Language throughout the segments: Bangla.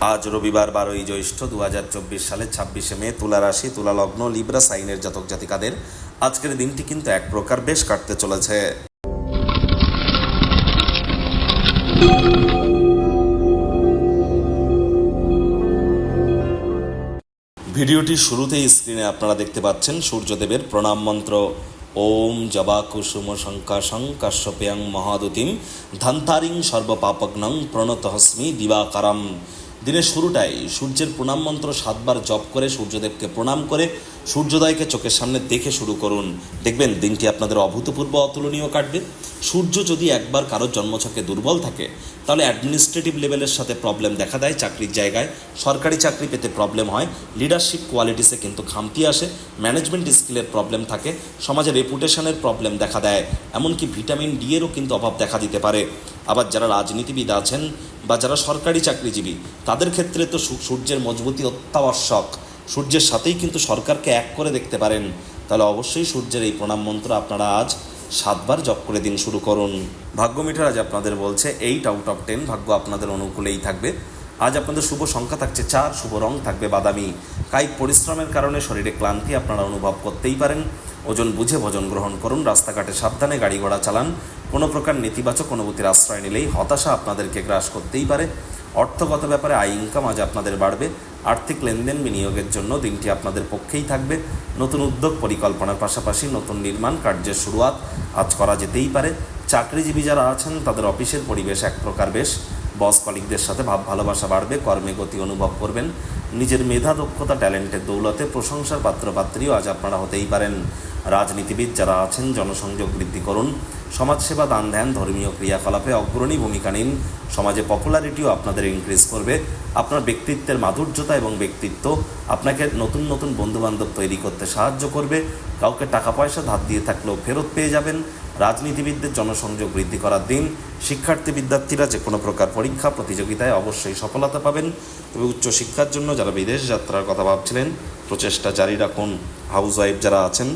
আজ রবিবার বারোই জ্যৈষ্ঠ দু হাজার চব্বিশ সালের ছাব্বিশে মে তুলা রাশি, তুলা লগ্ন, লিব্রা সাইনের জাতক জাতিকাদের আজকের দিনটি কিন্তু এক প্রকার বেশ কাটতে চলেছে। ভিডিওটির শুরুতেই স্ক্রিনে আপনারা দেখতে পাচ্ছেন সূর্যদেবের প্রণাম মন্ত্র। ওম জবা কুসুম শঙ্কাশং কাশ্যপেয়ং মহাদুতিম ধান্তারিং সর্বপাপগ্নং প্রণতহস্মি দিবাকারাম। দিনের শুরুটাই সূর্যের প্রণাম মন্ত্র সাতবার জপ করে সূর্যদেবকে প্রণাম করে সূর্যোদয়কে চোখের সামনে দেখে শুরু করুন। দেখবেন দিনটি আপনাদের অভূতপূর্ব অতুলনীয় কাটবে। সূর্য যদি একবার কারোর জন্মছকে দুর্বল থাকে, তাহলে অ্যাডমিনিস্ট্রেটিভ লেভেলের সাথে প্রবলেম দেখা দেয়। চাকরির জায়গায় সরকারি চাকরি পেতে প্রবলেম হয়। লিডারশিপ কোয়ালিটিসে কিন্তু খামতি আসে। ম্যানেজমেন্ট স্কিলের প্রবলেম থাকে। সমাজে রেপুটেশনের প্রবলেম দেখা দেয়। এমনকি ভিটামিন ডি এরও কিন্তু অভাব দেখা দিতে পারে। আবার যারা রাজনীতিবিদ আছেন বা যারা সরকারি চাকরিজীবী, তাদের ক্ষেত্রে তো সূর্যের মজবুতি অত্যাবশ্যক। সূর্যের সাথেই কিন্তু সরকারকে এক করে দেখতে পারেন। তাহলে অবশ্যই সূর্যের এই প্রণাম মন্ত্র আপনারা আজ সাতবার জপ করে দিন শুরু করুন। ভাগ্য মিঠার আজ আপনাদের বলছে এইট আউট অফ টেন ভাগ্য আপনাদের অনুকূলেই থাকবে। আজ আপনাদের শুভ সংখ্যা থাকছে চার, শুভ রং থাকবে বাদামি। কায়িক পরিশ্রমের কারণে শরীরে ক্লান্তি আপনারা অনুভব করতেই পারেন। ওজন বুঝে ভোজন গ্রহণ করুন, রাস্তাঘাটে সাবধানে গাড়ি ঘোড়া চালান। কোনো প্রকার নেতিবাচক অনুভূতির আশ্রয় নিলেই হতাশা আপনাদেরকে গ্রাস করতেই পারে। অর্থগত ব্যাপারে আয় ইনকাম আজ আপনাদের বাড়বে। আর্থিক লেনদেন বিনিয়োগের জন্য দিনটি আপনাদের পক্ষেই থাকবে। নতুন উদ্যোগ পরিকল্পনার পাশাপাশি নতুন নির্মাণ কার্যের শুরুয়াত আজ করা যেতেই পারে। চাকরিজীবী যারা আছেন, তাদের অফিসের পরিবেশ এক প্রকার বেশ। বস কলিকদের সাথে ভাব ভালোবাসা বাড়বে, কর্মে গতি অনুভব করবেন। নিজের মেধা, দক্ষতা, ট্যালেন্টের দৌলতে প্রশংসার পাত্রপাত্রীও আজ আপনারা হতেই পারেন। রাজনীতিবিদ যারা আছেন, জনসংযোগ বৃদ্ধি করুন। সমাজসেবা, দান ধ্যান, ধর্মীয় ক্রিয়াকলাপে অগ্রণী ভূমিকা নিন। সমাজে পপুলারিটিও আপনাদের ইনক্রিজ করবে। আপনার ব্যক্তিত্বের মাধুর্যতা এবং ব্যক্তিত্ব আপনাকে নতুন নতুন বন্ধুবান্ধব তৈরি করতে সাহায্য করবে। কাউকে টাকা পয়সা ধার দিয়ে থাকলেও ফেরত পেয়ে যাবেন। রাজনীতিবিদদের জনসংযোগ বৃদ্ধি করার দিন শিক্ষার্থী বিদ্যার্থীরা যে কোনো প্রকার পরীক্ষা, প্রতিযোগিতায় অবশ্যই সফলতা পাবেন। তবে উচ্চশিক্ষার জন্য যারা বিদেশ যাত্রার কথা ভাবছিলেন, প্রচেষ্টা জারি রাখুন। হাউস ওয়াইফ যারা আছেন,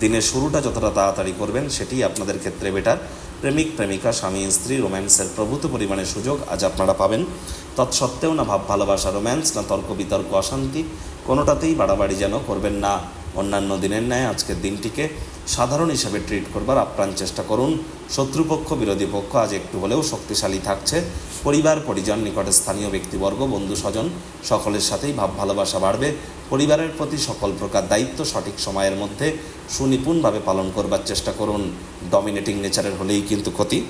দিনের শুরুটা যতটা তাড়াতাড়ি করবেন, সেটি আপনাদের ক্ষেত্রে বেটার। প্রেমিক, প্রেমিকা, স্বামী, স্ত্রী, রোম্যান্সের প্রভূত পরিমাণে সুযোগ আজ আপনারা পাবেন। তৎসত্ত্বেও না ভাব, ভালোবাসা, রোম্যান্স, না তর্ক বিতর্ক অশান্তি, কোনোটাতেই বাড়াবাড়ি যেন করবেন না। অন্যান্য দিনের ন্যায় আজকের দিনটিকে সাধারণ হিসাবে ট্রিট করবার আপ্রাণ চেষ্টা করুন। শত্রুপক্ষ, বিরোধী পক্ষ আজ একটু হলেও শক্তিশালী থাকছে। পরিবার, পরিজন, নিকটে স্থানীয় ব্যক্তিবর্গ, বন্ধু, স্বজন, সকলের সাথেই ভাব, ভালোবাসা বাড়বে। পরিবারের প্রতি সকল প্রকার দায়িত্ব সঠিক সময়ের মধ্যে সুনিপুণভাবে পালন করবার চেষ্টা করুন। ডমিনেটিং নেচারের হলেই কিন্তু ক্ষতি।